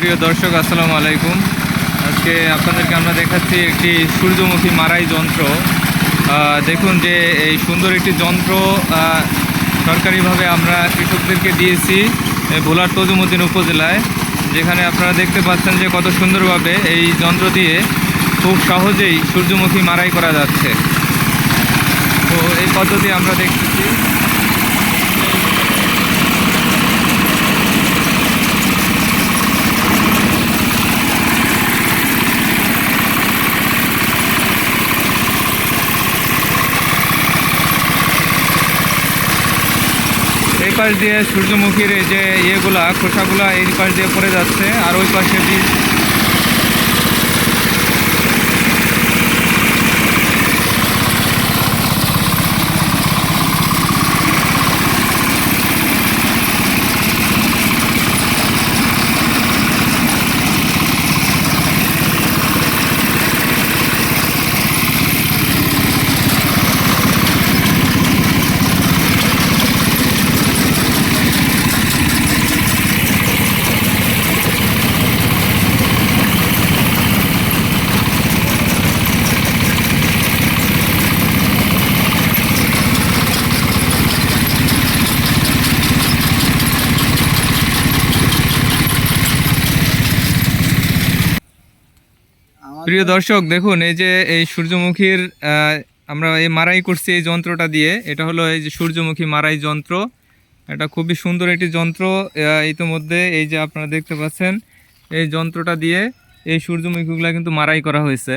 প্রিয় দর্শক, আসসালামু আলাইকুম। আজকে আপনাদেরকে আমরা দেখাচ্ছি একটি সূর্যমুখী মারাই যন্ত্র। দেখুন যে এই সুন্দর একটি যন্ত্র সরকারিভাবে আমরা কৃষকদেরকে দিয়েছি ভোলার তজুমুদ্দিন উপজেলায়, যেখানে আপনারা দেখতে পাচ্ছেন যে কত সুন্দরভাবে এই যন্ত্র দিয়ে খুব সহজেই সূর্যমুখী মারাই করা যাচ্ছে। তো এই পদ্ধতি আমরা দেখতেছি। এই পাশ দিয়ে সূর্যমুখীর যে ইয়েগুলা, খোসাগুলা এই পাশ দিয়ে পড়ে যাচ্ছে, আর ওই পাশে বীজ প্রিয় দর্শক, দেখুন, এই যে এই সূর্যমুখীর আমরা এই মারাই করছি এই যন্ত্রটা দিয়ে। এটা হলো এই যে সূর্যমুখী মারাই যন্ত্র। এটা খুবই সুন্দর একটি যন্ত্র। ইতিমধ্যে এই যে আপনারা দেখতে পাচ্ছেন, এই যন্ত্রটা দিয়ে এই সূর্যমুখীগুলো কিন্তু মারাই করা হয়েছে।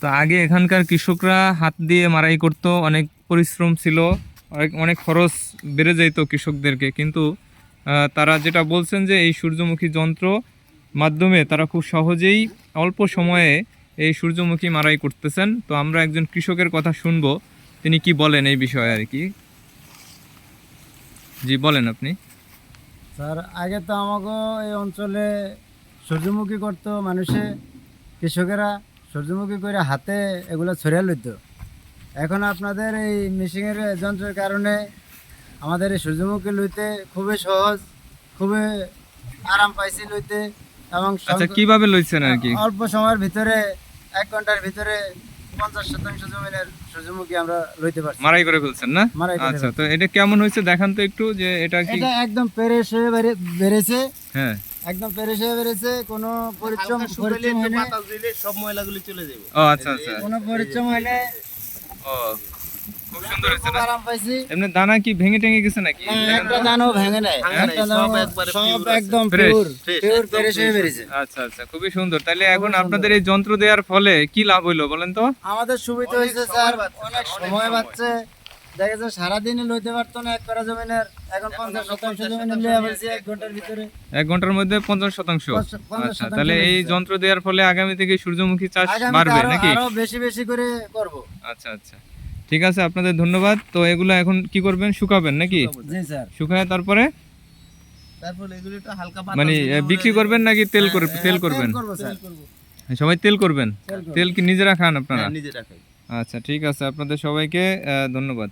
তো আগে এখানকার কৃষকরা হাত দিয়ে মারাই করত, অনেক পরিশ্রম ছিল, অনেক অনেক খরচ বেড়ে যেত কৃষকদেরকে। কিন্তু তারা যেটা বলছেন যে এই সূর্যমুখী যন্ত্র মাধ্যমে তারা খুব সহজেই অল্প সময়ে এই সূর্যমুখী মারাই করতেছেন। তো আমরা একজন কৃষকের কথা শুনব। তিনি কি বলেন এই বিষয়ে আর কি? জি বলেন আপনি। স্যার আগে তো আমাকে এই অঞ্চলে সূর্যমুখী করতো মানুষে কৃষকেরা সূর্যমুখী করে হাতে এগুলো ছড়িয়ে লইত। এখন আপনাদের এই মেশিনের যন্ত্রের কারণে আমাদের এই সূর্যমুখী লইতে খুবই সহজ খুবই আরাম পাইছি লইতে এবং আচ্ছা কীভাবে লইছেন আর কি? অল্প সময়ের ভিতরে এক ঘণ্টার ভিতরে পঞ্চাশ শতাংশ জমিনের সূর্যমুখী আমরা লইতে পারছি। মারাই করে ফেলছেন না? আচ্ছা তো এটা কেমন হয়েছে দেখান তো একটু যে এটা কি? এটা একদম পেরেশ হয়ে বেড়েছে হ্যাঁ। একদম পেরেশ হয়ে বেড়েছে কোনো পরিশ্রম পরিশ্রম হয়নি সব ময়লাগুলি চলে যাবে। ও আচ্ছা আচ্ছা। কোনো পরিশ্রম হলে ও খুব সুন্দর হয়েছে না? আরাম পাইছি। এমনি দানা কি ভেঙে টেঙে গেছে নাকি? একটা দানাও ভেঙে নাই। ভাঙে নাই, একটা সব দানাও একবারে সব pure আছে। একদম পিওর পিওর একদম হয়ে বেরিয়েছে। আচ্ছা আচ্ছা খুবই সুন্দর। তাহলে এখন আপনাদের এই যন্ত্র দেওয়ার ফলে কি লাভ হইল বলেন তো? আমাদের সুবিধা হয়েছে স্যার। অনেক সময়। বাঁচছে। দেখা সারাদিনে লইতে পারতো না এক করা জমিনের। এখন পঞ্চাশ শতাংশ জমিনে লিয়ে ফেলছি এক ঘণ্টার ভিতরে। এক ঘণ্টার মধ্যে পঞ্চাশ শতাংশ। আচ্ছা তাহলে এই যন্ত্র দেওয়ার ফলে আগামী থেকে সূর্যমুখী চাষ বাড়বে নাকি? আরও বেশি বেশি করে করব। আচ্ছা আচ্ছা। ঠিক আছে আপনাদের ধন্যবাদ। তো এগুলো এখন কি করবেন? শুকাবেন নাকি? জি শুকায় তারপরে? মানে বিক্রি করবেন নাকি তেল হ্যাঁ, করে হ্যাঁ, তেল করবেন? সবাই তেল করবেন? তেল কি নিজেরা খান আপনারা? হ্যাঁ, আচ্ছা ঠিক আছে আপনাদের সবাইকে ধন্যবাদ।